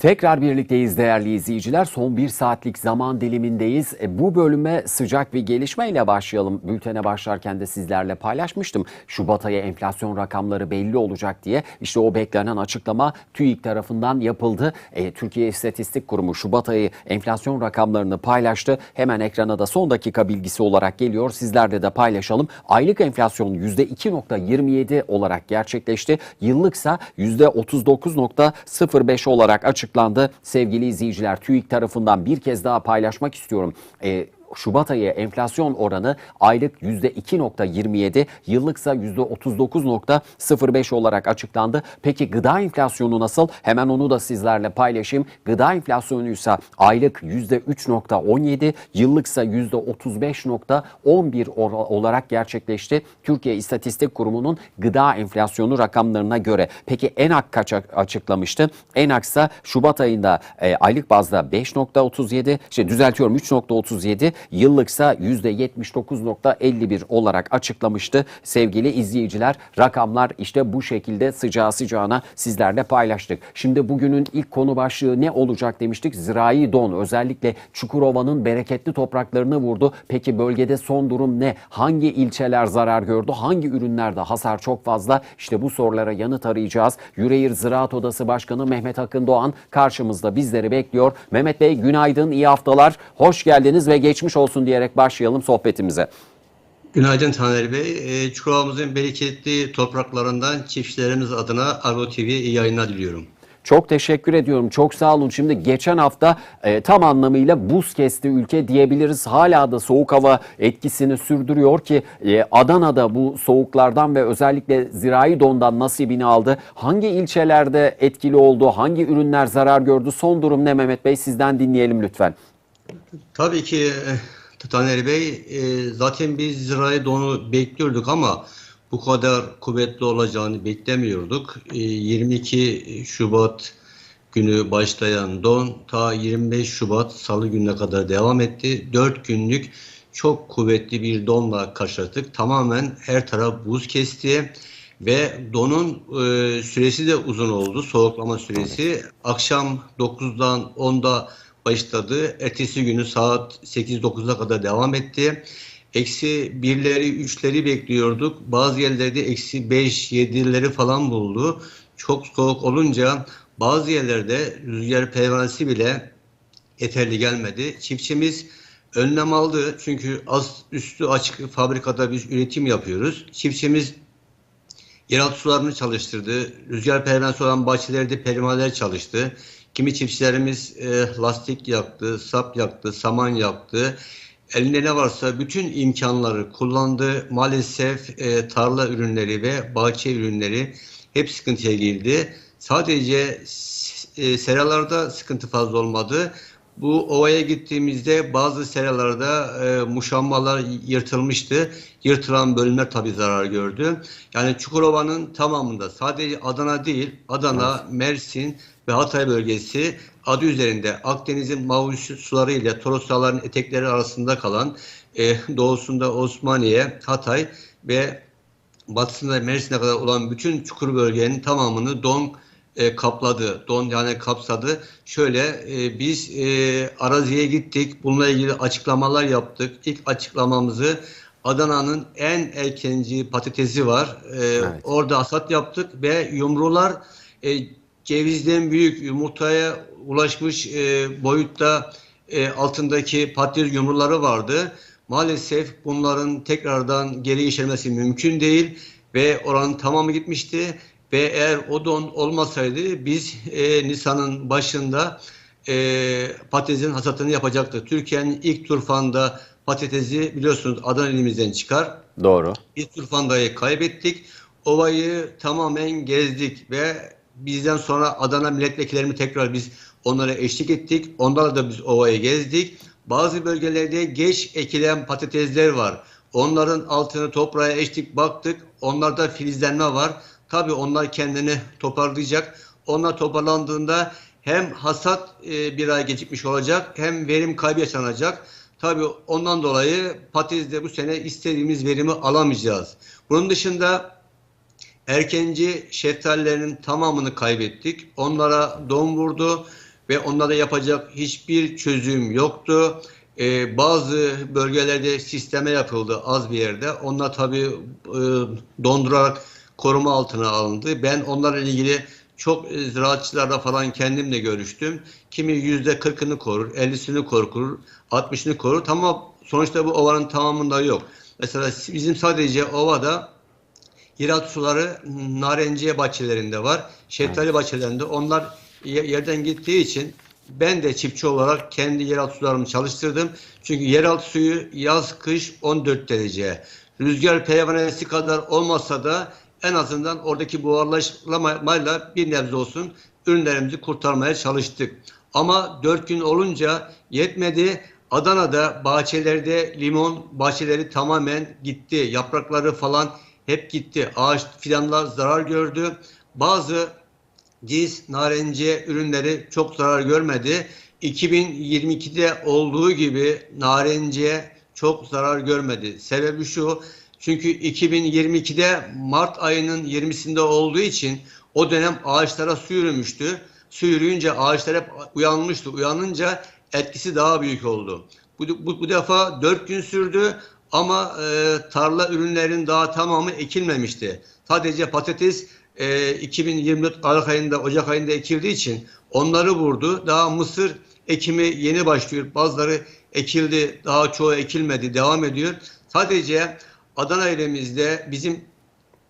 Tekrar birlikteyiz değerli izleyiciler. Son bir saatlik zaman dilimindeyiz. E, bu bölüme sıcak bir gelişmeyle başlayalım. Bültene başlarken de sizlerle paylaşmıştım. Şubat ayı enflasyon rakamları belli olacak diye. İşte o beklenen açıklama TÜİK tarafından yapıldı. E, Türkiye İstatistik Kurumu Şubat ayı enflasyon rakamlarını paylaştı. Hemen ekrana da son dakika bilgisi olarak geliyor. Sizlerle de paylaşalım. Aylık enflasyon %2.27 olarak gerçekleşti. Yıllıksa %39.05 olarak açıklandı. Sevgili izleyiciler TÜİK tarafından bir kez daha paylaşmak istiyorum. Ee, Şubat ayı enflasyon oranı aylık %2.27, yıllıksa %39.05 olarak açıklandı. Peki gıda enflasyonu nasıl? Hemen onu da sizlerle paylaşayım. Gıda enflasyonu ise aylık %3.17, yıllıksa %35.11 or- olarak gerçekleşti. Türkiye İstatistik Kurumu'nun gıda enflasyonu rakamlarına göre. Peki ENAK kaç açıklamıştı? ENAK ise Şubat ayında e, aylık bazda 5.37, şey düzeltiyorum 3.37, yıllıksa %79.51 olarak açıklamıştı. Sevgili izleyiciler rakamlar işte bu şekilde sıcağı sıcağına sizlerle paylaştık. Şimdi bugünün ilk konu başlığı ne olacak demiştik? Zirai don özellikle Çukurova'nın bereketli topraklarını vurdu. Peki bölgede son durum ne? Hangi ilçeler zarar gördü? Hangi ürünlerde hasar çok fazla? İşte bu sorulara yanıt arayacağız. Yüreğir Ziraat Odası Başkanı Mehmet Akın Doğan karşımızda bizleri bekliyor. Mehmet Bey günaydın, iyi haftalar. Hoş geldiniz ve geçmiş olsun diyerek başlayalım sohbetimize. Günaydın Taner Bey. Ee, Çukurova'mızın bereketli topraklarından çiftçilerimiz adına Argo TV'ye iyi yayınlar diliyorum. Çok teşekkür ediyorum. Çok sağ olun. Şimdi geçen hafta e, tam anlamıyla buz kesti ülke diyebiliriz. Hala da soğuk hava etkisini sürdürüyor ki e, Adana'da bu soğuklardan ve özellikle zirai dondan nasibini aldı. Hangi ilçelerde etkili oldu? Hangi ürünler zarar gördü? Son durum ne Mehmet Bey? Sizden dinleyelim lütfen. Tabii ki e, Taner Bey e, zaten biz zirai donu bekliyorduk ama bu kadar kuvvetli olacağını beklemiyorduk. E, 22 Şubat günü başlayan don ta 25 Şubat Salı gününe kadar devam etti. 4 günlük çok kuvvetli bir donla karşılaştık. Tamamen her taraf buz kesti ve donun e, süresi de uzun oldu. Soğuklama süresi akşam 9'dan 10'da başladı. Ertesi günü saat 8-9'a kadar devam etti. Eksi birleri, üçleri bekliyorduk. Bazı yerlerde eksi beş, yedileri falan buldu. Çok soğuk olunca bazı yerlerde rüzgar pervanesi bile yeterli gelmedi. Çiftçimiz önlem aldı. Çünkü az üstü açık fabrikada biz üretim yapıyoruz. Çiftçimiz yeraltı sularını çalıştırdı. Rüzgar pervanesi olan bahçelerde perimaneler çalıştı. Kimi çiftçilerimiz e, lastik yaktı, sap yaktı, saman yaktı. Elinde ne varsa bütün imkanları kullandı. Maalesef e, tarla ürünleri ve bahçe ürünleri hep sıkıntıya girdi. Sadece e, seralarda sıkıntı fazla olmadı. Bu ovaya gittiğimizde bazı seralarda e, muşambalar yırtılmıştı. Yırtılan bölümler tabii zarar gördü. Yani Çukurova'nın tamamında sadece Adana değil, Adana, Mersin ve Hatay bölgesi adı üzerinde Akdeniz'in mavi suları ile Toros Dağları'nın etekleri arasında kalan e, doğusunda Osmaniye, Hatay ve batısında Mersin'e kadar olan bütün çukur bölgenin tamamını don e, kapladı. Don yani kapsadı. Şöyle e, biz e, araziye gittik. Bununla ilgili açıklamalar yaptık. İlk açıklamamızı Adana'nın en erkenci patatesi var. E, Evet. Orada hasat yaptık ve yumrular e, cevizden büyük yumurtaya ulaşmış e, boyutta e, altındaki patates yumruları vardı. Maalesef bunların tekrardan geri yeşermesi mümkün değil ve oranın tamamı gitmişti. Ve eğer o don olmasaydı biz e, Nisan'ın başında e, patatesin hasatını yapacaktık. Türkiye'nin ilk turfanda patatesi biliyorsunuz Adana ilimizden çıkar. Doğru. İlk turfandayı kaybettik. Ovayı tamamen gezdik ve bizden sonra Adana milletvekillerimi tekrar biz onlara eşlik ettik. Onlarla da biz ovayı gezdik. Bazı bölgelerde geç ekilen patatesler var. Onların altını toprağa eştik baktık. Onlarda filizlenme var. Tabii onlar kendini toparlayacak. Onlar toparlandığında hem hasat e, bir ay gecikmiş olacak hem verim kaybı yaşanacak. Tabii ondan dolayı patatesde bu sene istediğimiz verimi alamayacağız. Bunun dışında erkenci şeftalilerinin tamamını kaybettik. Onlara don vurdu. ve onlara yapacak hiçbir çözüm yoktu. Ee, bazı bölgelerde sisteme yapıldı az bir yerde. Onlar tabii e, dondurarak koruma altına alındı. Ben onlarla ilgili çok e, ziraatçılarla falan kendim de görüştüm. Kimi yüzde kırkını korur, ellisini korur, altmışını korur. Ama sonuçta bu ovanın tamamında yok. Mesela bizim sadece ovada yeraltı suları narenciye bahçelerinde var. Şeftali bahçelerinde. Onlar ye- yerden gittiği için ben de çiftçi olarak kendi yeraltı sularımı çalıştırdım. Çünkü yeraltı suyu yaz kış 14 derece. Rüzgar pervanesi kadar olmasa da en azından oradaki buharlaşmayla bir nebze olsun ürünlerimizi kurtarmaya çalıştık. Ama 4 gün olunca yetmedi. Adana'da bahçelerde limon bahçeleri tamamen gitti. Yaprakları falan hep gitti. Ağaç fidanlar zarar gördü. Bazı Giz, narenciye ürünleri çok zarar görmedi. 2022'de olduğu gibi narenciye çok zarar görmedi. Sebebi şu, çünkü 2022'de Mart ayının 20'sinde olduğu için o dönem ağaçlara su yürümüştü. Su yürüyünce ağaçlar hep uyanmıştı. Uyanınca etkisi daha büyük oldu. Bu, bu, bu defa 4 gün sürdü ama e, tarla ürünlerin daha tamamı ekilmemişti. Sadece patates e, 2024 Aralık ayında, Ocak ayında ekildiği için onları vurdu. Daha mısır ekimi yeni başlıyor. Bazıları ekildi, daha çoğu ekilmedi, devam ediyor. Sadece Adana ilimizde bizim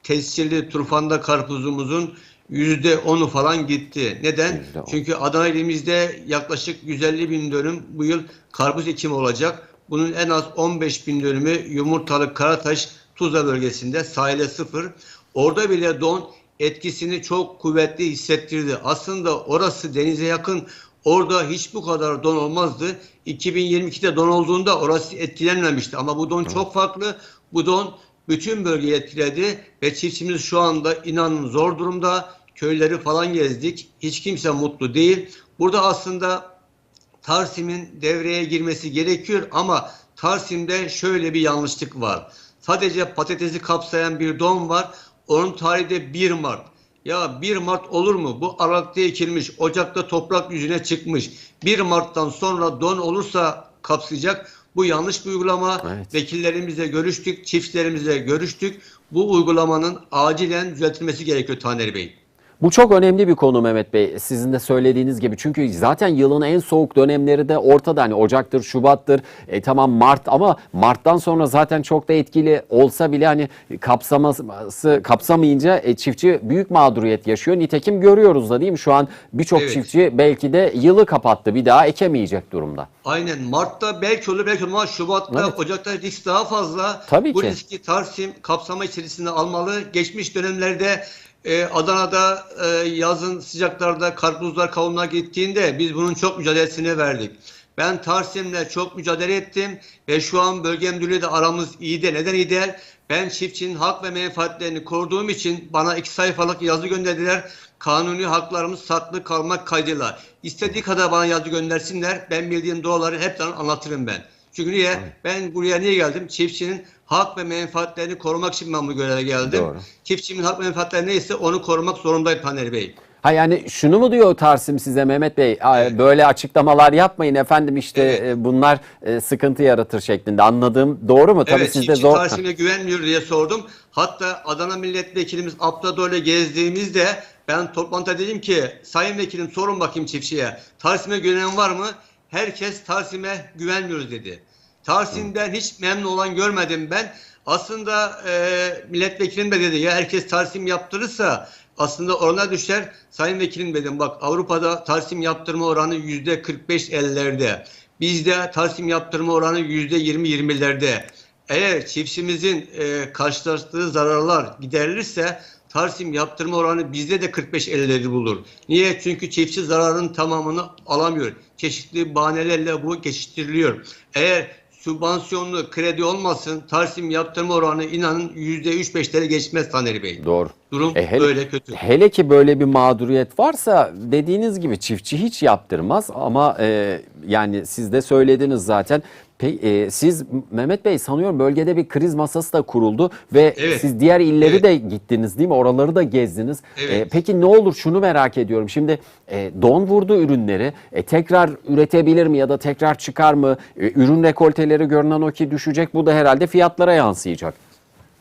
tescilli turfanda karpuzumuzun yüzde onu falan gitti. Neden? Yüzde on. Çünkü Adana ilimizde yaklaşık 150 bin dönüm bu yıl karpuz ekimi olacak. Bunun en az 15 bin dönümü Yumurtalık, Karataş, Tuzla bölgesinde sahile sıfır. Orada bile don etkisini çok kuvvetli hissettirdi. Aslında orası denize yakın. Orada hiç bu kadar don olmazdı. 2022'de don olduğunda orası etkilenmemişti. Ama bu don çok farklı. Bu don bütün bölgeyi etkiledi ve çiftçimiz şu anda inanın zor durumda. Köyleri falan gezdik. Hiç kimse mutlu değil. Burada aslında Tarsim'in devreye girmesi gerekiyor ama Tarsim'de şöyle bir yanlışlık var. Sadece patatesi kapsayan bir don var. Onun tarihi de 1 Mart. Ya 1 Mart olur mu? Bu Aralık'ta ekilmiş, Ocak'ta toprak yüzüne çıkmış. 1 Mart'tan sonra don olursa kapsayacak. Bu yanlış bir uygulama. Evet. Vekillerimizle görüştük, çiftçilerimizle görüştük. Bu uygulamanın acilen düzeltilmesi gerekiyor Taner Bey. Bu çok önemli bir konu Mehmet Bey. Sizin de söylediğiniz gibi. Çünkü zaten yılın en soğuk dönemleri de ortada. Hani Ocak'tır, Şubat'tır. E, tamam Mart ama Mart'tan sonra zaten çok da etkili olsa bile hani kapsaması kapsamayınca e, çiftçi büyük mağduriyet yaşıyor. Nitekim görüyoruz da değil mi? Şu an birçok Evet. çiftçi belki de yılı kapattı. Bir daha ekemeyecek durumda. Aynen Mart'ta belki olur belki olmaz. Şubat'ta, Evet. Ocak'ta risk daha fazla. Tabii Bu ki. riski Tarsim kapsama içerisinde almalı. Geçmiş dönemlerde e, Adana'da e, yazın sıcaklarda karpuzlar kavunlar gittiğinde biz bunun çok mücadelesini verdik. Ben Tarsim'le çok mücadele ettim ve şu an bölge müdürlüğü de aramız iyi de neden iyi değil? Ben çiftçinin hak ve menfaatlerini koruduğum için bana iki sayfalık yazı gönderdiler. Kanuni haklarımız saklı kalmak kaydıyla. İstediği kadar bana yazı göndersinler. Ben bildiğim doğruları hepten anlatırım ben. Çünkü niye? Ben buraya niye geldim? Çiftçinin hak ve menfaatlerini korumak için ben bu göreve geldim. Doğru. Çiftçinin hak ve menfaatleri neyse onu korumak zorundayım Taner Bey. Ha yani şunu mu diyor Tarsim size Mehmet Bey? Evet. Böyle açıklamalar yapmayın efendim işte Evet. e, bunlar e, sıkıntı yaratır şeklinde. Anladığım doğru mu? Tabii evet, sizde çiftçi zor. Tarsim'e güvenmiyor diye sordum. Hatta Adana Milletvekilimiz Abdadoğlu'yla gezdiğimizde ben toplantıda dedim ki Sayın Vekilim sorun bakayım çiftçiye. Tarsim'e güvenen var mı? Herkes Tarsim'e güvenmiyoruz dedi. Tarsim'den hiç memnun olan görmedim ben. Aslında e, milletvekilim de dedi ya herkes Tarsim yaptırırsa aslında orana düşer. Sayın Vekilim dedim bak Avrupa'da Tarsim yaptırma oranı yüzde 45-50'lerde. Bizde Tarsim yaptırma oranı yüzde 20-20'lerde. Eğer çiftçimizin e, karşılaştığı zararlar giderilirse Tarsim yaptırma oranı bizde de 45-50'leri bulur. Niye? Çünkü çiftçi zararın tamamını alamıyor. Çeşitli bahanelerle bu geçiştiriliyor. Eğer sübvansiyonlu kredi olmasın Tarsim yaptırma oranı inanın %3-5'leri geçmez Taner Bey. Doğru. Durum E, hele- böyle kötü. Hele ki böyle bir mağduriyet varsa dediğiniz gibi çiftçi hiç yaptırmaz ama e, yani siz de söylediniz zaten. Pe- e, siz Mehmet Bey sanıyorum bölgede bir kriz masası da kuruldu ve Evet. siz diğer illeri Evet. de gittiniz değil mi? Oraları da gezdiniz. Evet. E, peki ne olur şunu merak ediyorum. Şimdi e, don vurdu ürünleri. E, tekrar üretebilir mi ya da tekrar çıkar mı? E, ürün rekolteleri görünen o ki düşecek. Bu da herhalde fiyatlara yansıyacak.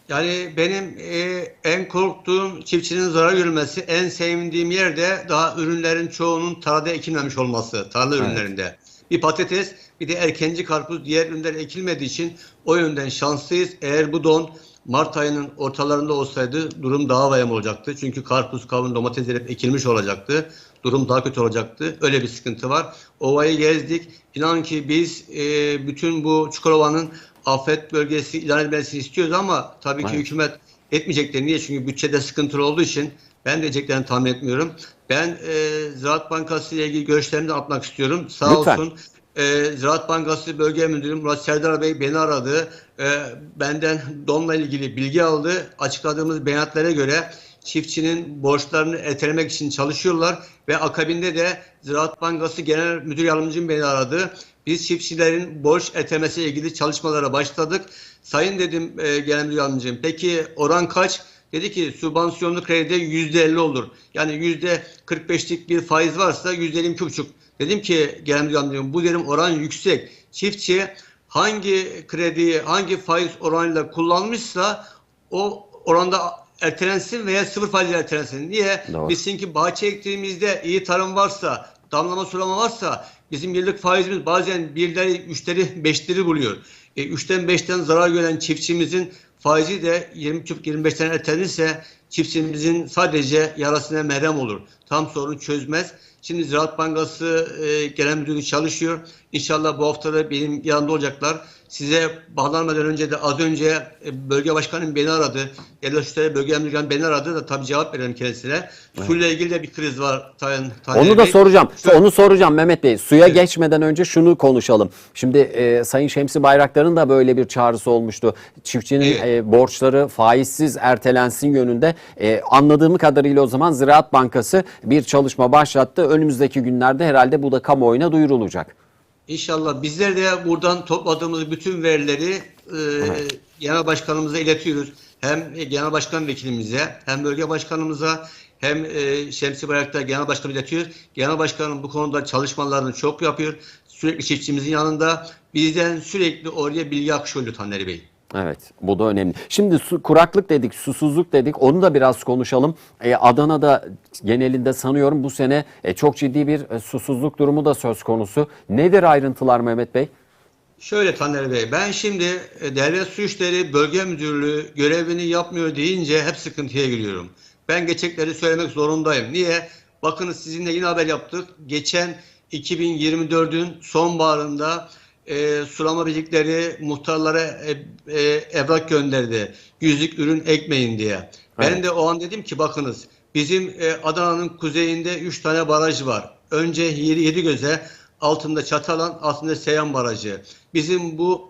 Yani benim e, en korktuğum çiftçinin zarar görmesi, en sevindiğim yerde daha ürünlerin çoğunun tarlada ekilmemiş olması, tarla ürünlerinde. Bir patates, bir de erkenci karpuz diğer ürünler ekilmediği için o yönden şanslıyız. Eğer bu don Mart ayının ortalarında olsaydı durum daha vahim olacaktı. Çünkü karpuz, kavun, domatesler hep ekilmiş olacaktı. Durum daha kötü olacaktı. Öyle bir sıkıntı var. Ovayı gezdik. İnan ki biz e, bütün bu Çukurova'nın afet bölgesi ilan edilmesini istiyoruz ama tabii ki Evet. hükümet etmeyecekler. Niye? Çünkü bütçede sıkıntılı olduğu için ben de edeceklerini tahmin etmiyorum. Ben e, Ziraat Bankası ile ilgili görüşlerimi de atmak istiyorum. Sağ Lütfen. olsun e, Ziraat Bankası Bölge Müdürü Murat Serdar Bey beni aradı. E, benden donla ilgili bilgi aldı. Açıkladığımız beyanatlara göre çiftçinin borçlarını ertelemek için çalışıyorlar ve akabinde de Ziraat Bankası Genel Müdür Yardımcım beni aradı. Biz çiftçilerin borç ertelemesiyle ilgili çalışmalara başladık. Sayın dedim e, Genel Müdür Yardımcım peki oran kaç? Dedi ki sübvansiyonlu kredide yüzde elli olur. Yani yüzde 45'lik bir faiz varsa yüzde elli buçuk. Dedim ki Genel Müdür Yardımcım bu dedim oran yüksek. Çiftçi hangi krediyi hangi faiz oranıyla kullanmışsa o oranda ertelensin veya sıfır faizle ertelensin. Niye? Doğru. Biz çünkü bahçe ektiğimizde iyi tarım varsa, damlama sulama varsa bizim yıllık faizimiz bazen birleri, üçleri, beşleri buluyor. E, üçten beşten zarar gören çiftçimizin faizi de 20-25'ten ertelenirse çiftçimizin sadece yarasına merhem olur. Tam sorunu çözmez. Şimdi Ziraat Bankası e, Genel Müdürlüğü çalışıyor. İnşallah bu hafta da benim yanımda olacaklar. Size bağlanmadan önce de az önce e, bölge başkanım beni aradı. Yerel Suçları Bölge Müdürlüğü beni aradı da tabii cevap verelim kendisine. Suyla ilgili de bir kriz var. Tayyip, Onu da soracağım. Onu soracağım Mehmet Bey. Suya geçmeden önce şunu konuşalım. Şimdi e, Sayın Şemsi Bayraktar'ın da böyle bir çağrısı olmuştu. Çiftçinin Evet. e, borçları faizsiz ertelensin yönünde. E, anladığım kadarıyla o zaman Ziraat Bankası bir çalışma başlattı. Önümüzdeki günlerde herhalde bu da kamuoyuna duyurulacak. İnşallah bizler de buradan topladığımız bütün verileri e, genel başkanımıza iletiyoruz. Hem genel başkan vekilimize hem bölge başkanımıza hem e, Şemsi Bayraktar genel başkanı iletiyoruz. Genel başkanım bu konuda çalışmalarını çok yapıyor. Sürekli çiftçimizin yanında. Bizden sürekli oraya bilgi akışı oluyor Tanrı Bey. Evet, bu da önemli. Şimdi su, kuraklık dedik, susuzluk dedik. Onu da biraz konuşalım. Ee, Adana'da genelinde sanıyorum bu sene e, çok ciddi bir e, susuzluk durumu da söz konusu. Nedir ayrıntılar Mehmet Bey? Şöyle Taner Bey, ben şimdi e, Devlet Su İşleri Bölge Müdürlüğü görevini yapmıyor deyince hep sıkıntıya giriyorum. Ben gerçekleri söylemek zorundayım. Niye? Bakınız sizinle yine haber yaptık. Geçen 2024'ün sonbaharında e, sulama birlikleri muhtarlara e, e, evrak gönderdi. Yüzlük ürün ekmeyin diye. Ben Evet. de o an dedim ki bakınız bizim e, Adana'nın kuzeyinde 3 tane baraj var. Önce Yedi, Yedigöz'e, altında Çatalan, altında Seyhan Barajı. Bizim bu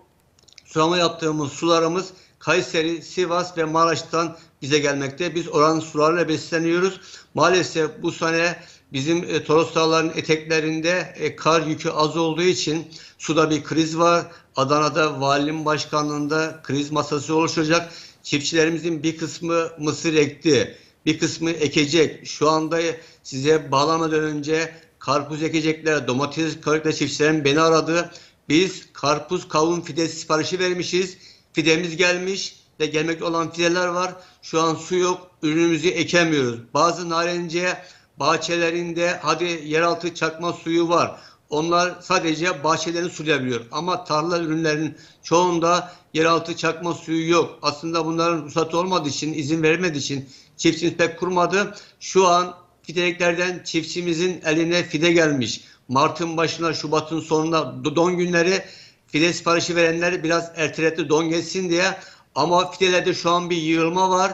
sulama yaptığımız sularımız Kayseri, Sivas ve Maraş'tan bize gelmekte. Biz oranın sularıyla besleniyoruz. Maalesef bu sene bizim e, Toros Dağları'nın eteklerinde e, kar yükü az olduğu için suda bir kriz var. Adana'da valinin başkanlığında kriz masası oluşacak. Çiftçilerimizin bir kısmı mısır ekti, bir kısmı ekecek. Şu anda size bağlamadan önce karpuz ekecekler, domates karikle çiftçilerim beni aradı. Biz karpuz kavun fidesi siparişi vermişiz. Fidemiz gelmiş ve gelmekte olan fideler var. Şu an su yok, ürünümüzü ekemiyoruz. Bazı narenciye bahçelerinde hadi yeraltı çakma suyu var. Onlar sadece bahçelerini sulayabiliyor. Ama tarla ürünlerinin çoğunda yeraltı çakma suyu yok. Aslında bunların ruhsatı olmadığı için, izin verilmediği için çiftçimiz pek kurmadı. Şu an fideliklerden çiftçimizin eline fide gelmiş. Mart'ın başına, Şubat'ın sonunda do- don günleri fide siparişi verenler biraz erteletti don geçsin diye. Ama fidelerde şu an bir yığılma var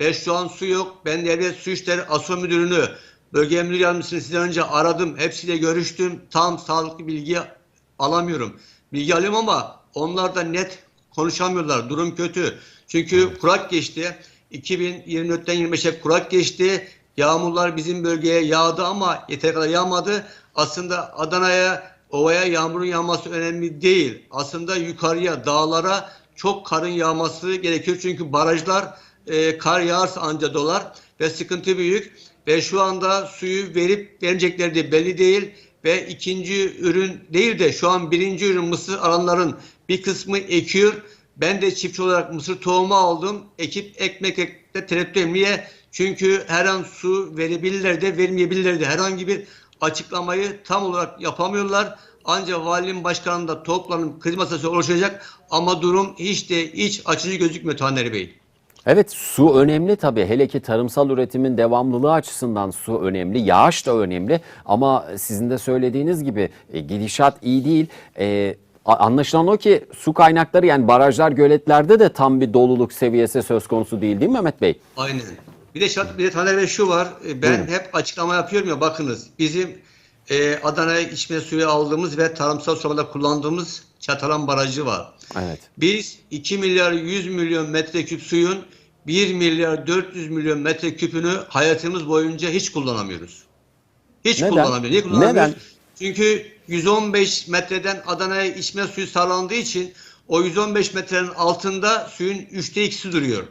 ve şu an su yok. Ben Devlet Su İşleri ASO Müdürünü, Bölge Müdür Yardımcısını sizden önce aradım. Hepsiyle görüştüm. Tam sağlıklı bilgi alamıyorum. Bilgi alıyorum ama onlar da net konuşamıyorlar. Durum kötü. Çünkü kurak geçti. 2024'ten 25'e kurak geçti. Yağmurlar bizim bölgeye yağdı ama yeter kadar yağmadı. Aslında Adana'ya, ovaya yağmurun yağması önemli değil. Aslında yukarıya, dağlara çok karın yağması gerekiyor. Çünkü barajlar e, kar yağarsa anca dolar ve sıkıntı büyük. Ve şu anda suyu verip verecekleri de belli değil. Ve ikinci ürün değil de şu an birinci ürün mısır alanların bir kısmı ekiyor. Ben de çiftçi olarak mısır tohumu aldım. Ekip ekmek ekte tereddüt Niye? Çünkü her an su verebilirler de vermeyebilirler de. Herhangi bir açıklamayı tam olarak yapamıyorlar. Ancak valinin başkanında da toplanıp kriz masası oluşacak ama durum hiç de hiç açıcı gözükmüyor Tanrı Bey. Evet su önemli tabii. Hele ki tarımsal üretimin devamlılığı açısından su önemli. Yağış da önemli ama sizin de söylediğiniz gibi e, gidişat iyi değil. E, anlaşılan o ki su kaynakları yani barajlar, göletlerde de tam bir doluluk seviyesi söz konusu değil değil mi Mehmet Bey? Aynen. Bir de şart, bir de Taner Bey şu var. e, Ben hep açıklama yapıyorum ya bakınız. Bizim e, Adana'ya içme suyu aldığımız ve tarımsal sulamada kullandığımız Çatalan Barajı var. Evet. Biz 2 milyar 100 milyon metreküp suyun 1 milyar 400 milyon metreküpünü hayatımız boyunca hiç kullanamıyoruz. Hiç Neden? kullanamıyoruz. Niye kullanamıyoruz? Neden? Çünkü 115 metreden Adana'ya içme suyu sağlandığı için o 115 metrenin altında suyun üçte ikisi duruyor.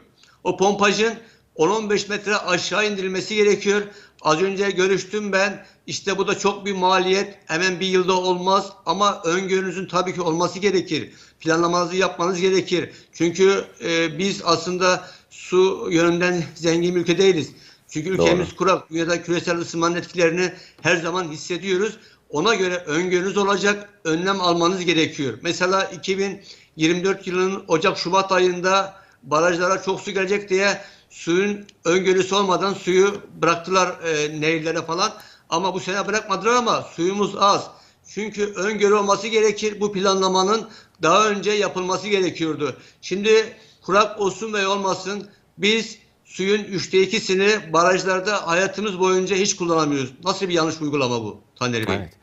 O pompajın 10-15 metre aşağı indirilmesi gerekiyor. Az önce görüştüm ben. İşte bu da çok bir maliyet. Hemen bir yılda olmaz ama öngörünüzün tabii ki olması gerekir. Planlamanızı yapmanız gerekir. Çünkü e, biz aslında su yönünden zengin bir ülke değiliz. Çünkü ülkemiz kurak. Dünyada küresel ısınmanın etkilerini her zaman hissediyoruz. Ona göre öngörünüz olacak, önlem almanız gerekiyor. Mesela 2024 yılının Ocak-Şubat ayında barajlara çok su gelecek diye suyun öngörüsü olmadan suyu bıraktılar e, nehirlere falan. Ama bu sene bırakmadılar ama suyumuz az. Çünkü öngörü olması gerekir. Bu planlamanın daha önce yapılması gerekiyordu. Şimdi kurak olsun ve olmasın biz suyun üçte ikisini barajlarda hayatımız boyunca hiç kullanamıyoruz. Nasıl bir yanlış uygulama bu Taner Bey? Evet.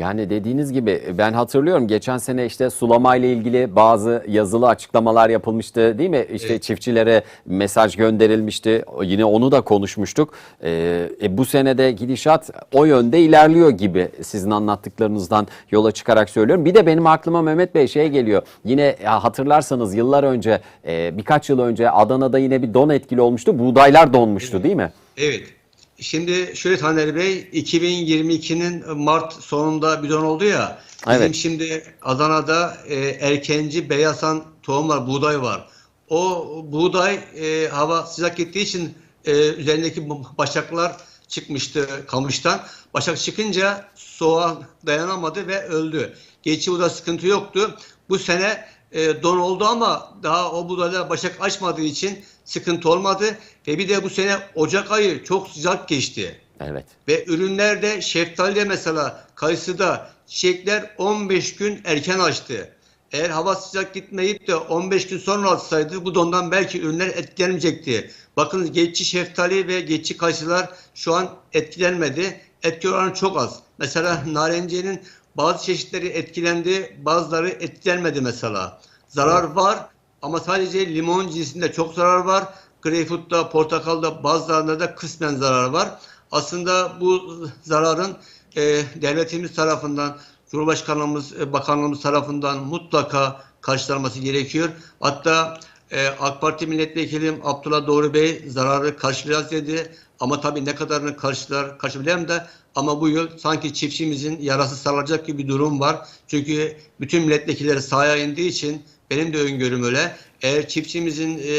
Yani dediğiniz gibi ben hatırlıyorum geçen sene işte sulama ile ilgili bazı yazılı açıklamalar yapılmıştı değil mi? İşte Evet. çiftçilere mesaj gönderilmişti. Yine onu da konuşmuştuk. Ee, e, bu senede gidişat o yönde ilerliyor gibi sizin anlattıklarınızdan yola çıkarak söylüyorum. Bir de benim aklıma Mehmet Bey şey geliyor. Yine hatırlarsanız yıllar önce e, birkaç yıl önce Adana'da yine bir don etkili olmuştu. Buğdaylar donmuştu değil mi? Evet. Şimdi şöyle Taner Bey, 2022'nin Mart sonunda bidon oldu ya. Bizim Evet. şimdi Adana'da e, erkenci beyasan tohum var, buğday var. O buğday e, hava sıcak gittiği için e, üzerindeki bu başaklar çıkmıştı kamıştan. Başak çıkınca soğuğa dayanamadı ve öldü. Geçi buğday sıkıntı yoktu. Bu sene e, don oldu ama daha o buğdaylar başak açmadığı için sıkıntı olmadı. Ve bir de bu sene Ocak ayı çok sıcak geçti. Evet. Ve ürünlerde şeftalide mesela kayısıda çiçekler 15 gün erken açtı. Eğer hava sıcak gitmeyip de 15 gün sonra açsaydı bu dondan belki ürünler etkilenmeyecekti. Bakın geçici şeftali ve geçici kayısılar şu an etkilenmedi. Etki oranı çok az. Mesela narenciyenin bazı çeşitleri etkilendi, bazıları etkilenmedi mesela. Zarar var ama sadece limon cinsinde çok zarar var. Greyfurt'ta, portakalda bazılarında da kısmen zarar var. Aslında bu zararın e, devletimiz tarafından, Cumhurbaşkanımız, e, Bakanlığımız tarafından mutlaka karşılanması gerekiyor. Hatta e, AK Parti Milletvekilim Abdullah Doğru Bey zararı karşılayacağız dedi. Ama tabii ne kadarını karşılar, karşılayalım da ama bu yıl sanki çiftçimizin yarası sarılacak gibi bir durum var. Çünkü bütün milletvekilleri sahaya indiği için benim de öngörüm öyle. Eğer çiftçimizin e,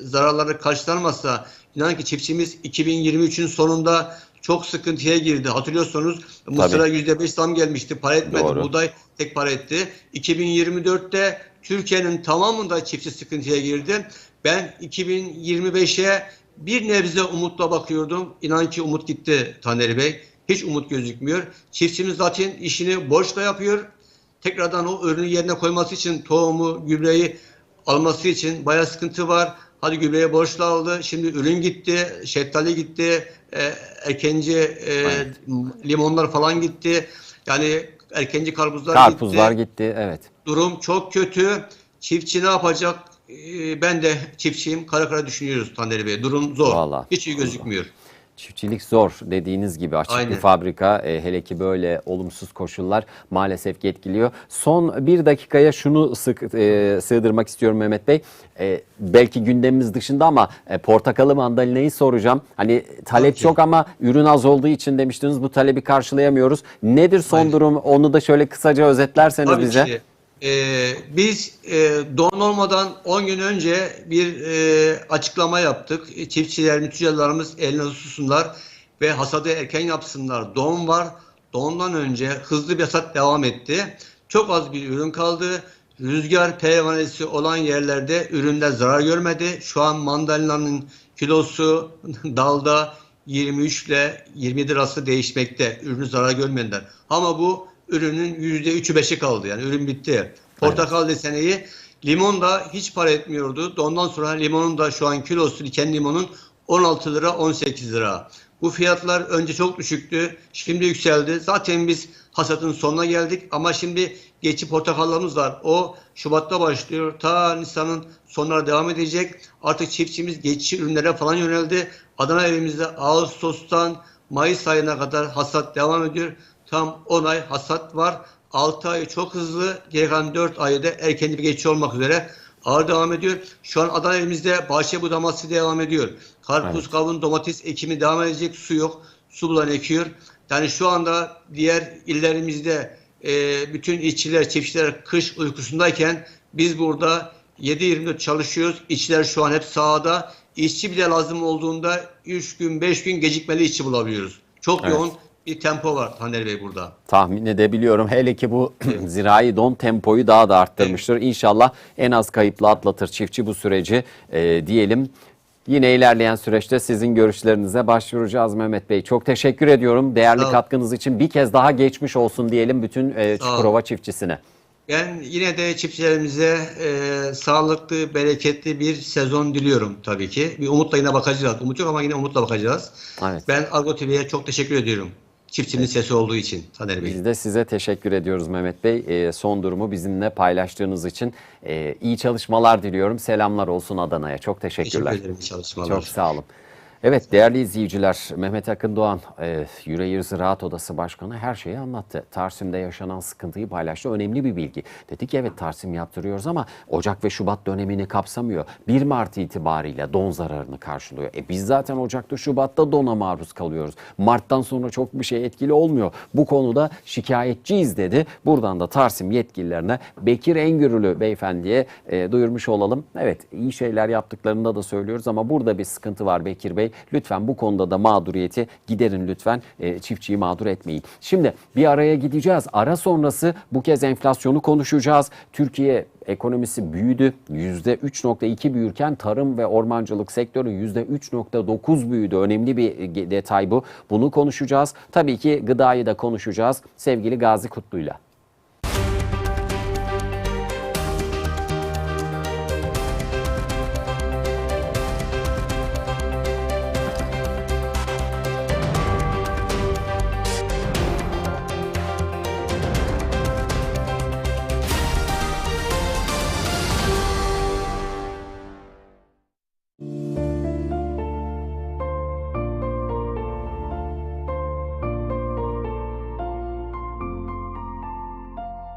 zararları karşılanmazsa inan ki çiftçimiz 2023'ün sonunda çok sıkıntıya girdi. Hatırlıyorsunuz Mısır'a %5 zam gelmişti. Para etmedi. Doğru. Buğday tek para etti. 2024'te Türkiye'nin tamamında çiftçi sıkıntıya girdi. Ben 2025'e bir nebze umutla bakıyordum. İnan ki umut gitti Taner Bey. Hiç umut gözükmüyor. Çiftçimiz zaten işini borçla yapıyor. Tekrardan o ürünü yerine koyması için tohumu, gübreyi alması için bayağı sıkıntı var. Hadi gübreye borçlu aldı. Şimdi ürün gitti, şeftali gitti, e, erkenci e, Evet. limonlar falan gitti. Yani erkenci karpuzlar, Karpuzlar gitti. gitti. Evet. Durum çok kötü. Çiftçi ne yapacak? e, ben de çiftçiyim. Kara kara düşünüyoruz Taner Bey. Durum zor. Vallahi. Hiç iyi gözükmüyor. Çiftçilik zor dediğiniz gibi açık bir Aynen. fabrika e, hele ki böyle olumsuz koşullar maalesef ki etkiliyor. Son bir dakikaya şunu sık, e, sığdırmak istiyorum Mehmet Bey. E, belki gündemimiz dışında ama e, portakalı mandalinayı soracağım. Hani talep Tabii. çok ama ürün az olduğu için demiştiniz bu talebi karşılayamıyoruz. Nedir son Aynen. durum onu da şöyle kısaca özetlerseniz Tabii bize. ki. Ee, biz e, don olmadan 10 gün önce bir e, açıklama yaptık. E, Çiftçilerimiz, tüccarlarımız eline tutsunlar ve hasadı erken yapsınlar. Don var. Dondan önce hızlı bir hasat devam etti. Çok az bir ürün kaldı. Rüzgar pervanesi olan yerlerde ürünler zarar görmedi. Şu an mandalinanın kilosu dalda 23 ile 27 arası değişmekte. Ürünü zarar görmeyenler. Ama bu ürünün %3'ü 5'i kaldı. Yani ürün bitti. Portakal deseneyi limon da hiç para etmiyordu. Ondan sonra limonun da şu an kilosu diken limonun 16 lira 18 lira. Bu fiyatlar önce çok düşüktü. Şimdi yükseldi. Zaten biz hasatın sonuna geldik ama şimdi geçi portakallarımız var. O Şubat'ta başlıyor. Ta Nisan'ın sonlara devam edecek. Artık çiftçimiz geçici ürünlere falan yöneldi. Adana elimizde Ağustos'tan Mayıs ayına kadar hasat devam ediyor. Tam 10 ay hasat var. 6 ay çok hızlı. Geri kalan 4 ayda erken bir geçiş olmak üzere ağır devam ediyor. Şu an Adana elimizde bahçe budaması devam ediyor. Karpuz, Evet. kavun, domates ekimi devam edecek. Su yok. Su bulan ekiyor. Yani şu anda diğer illerimizde e, bütün işçiler, çiftçiler kış uykusundayken biz burada 7-24 çalışıyoruz. İşçiler şu an hep sahada. İşçi bile lazım olduğunda 3 gün 5 gün gecikmeli işçi bulabiliyoruz. Çok Evet. yoğun bir tempo var Taner Bey burada. tahmin edebiliyorum. Hele ki bu zirai don tempoyu daha da arttırmıştır. İnşallah en az kayıpla atlatır çiftçi bu süreci e, diyelim. Yine ilerleyen süreçte sizin görüşlerinize başvuracağız Mehmet Bey. Çok teşekkür ediyorum değerli Sağ katkınız için. Bir kez daha geçmiş olsun diyelim bütün e. Çukurova çiftçisine. Ben yine de çiftçilerimize e, sağlıklı, bereketli bir sezon diliyorum tabii ki. Bir umutla yine bakacağız. Umut yok ama yine umutla bakacağız. Evet. Ben Argo TV'ye çok teşekkür ediyorum. Çiftçinin sesi olduğu için Taner Bey. Biz de size teşekkür ediyoruz Mehmet Bey. E, son durumu bizimle paylaştığınız için e, iyi çalışmalar diliyorum. Selamlar olsun Adana'ya. Çok teşekkürler. Teşekkür ederim çalışmalar. Çok sağ olun. Evet değerli izleyiciler Mehmet Akın Doğan e, Yüreğir Ziraat Odası Başkanı her şeyi anlattı. Tarsim'de yaşanan sıkıntıyı paylaştı. Önemli bir bilgi. Dedi ki evet Tarsim yaptırıyoruz ama Ocak ve Şubat dönemini kapsamıyor. 1 Mart itibariyle don zararını karşılıyor. E biz zaten Ocak'ta Şubat'ta dona maruz kalıyoruz. Mart'tan sonra çok bir şey etkili olmuyor. Bu konuda şikayetçiyiz dedi. Buradan da Tarsim yetkililerine Bekir Engürülü beyefendiye e, duyurmuş olalım. Evet iyi şeyler yaptıklarında da söylüyoruz ama burada bir sıkıntı var Bekir Bey. Lütfen bu konuda da mağduriyeti giderin lütfen. E, çiftçiyi mağdur etmeyin. Şimdi bir araya gideceğiz. Ara sonrası bu kez enflasyonu konuşacağız. Türkiye ekonomisi büyüdü. %3.2 büyürken tarım ve ormancılık sektörü %3.9 büyüdü. Önemli bir e, detay bu. Bunu konuşacağız. Tabii ki gıdayı da konuşacağız. Sevgili Gazi Kutlu'yla.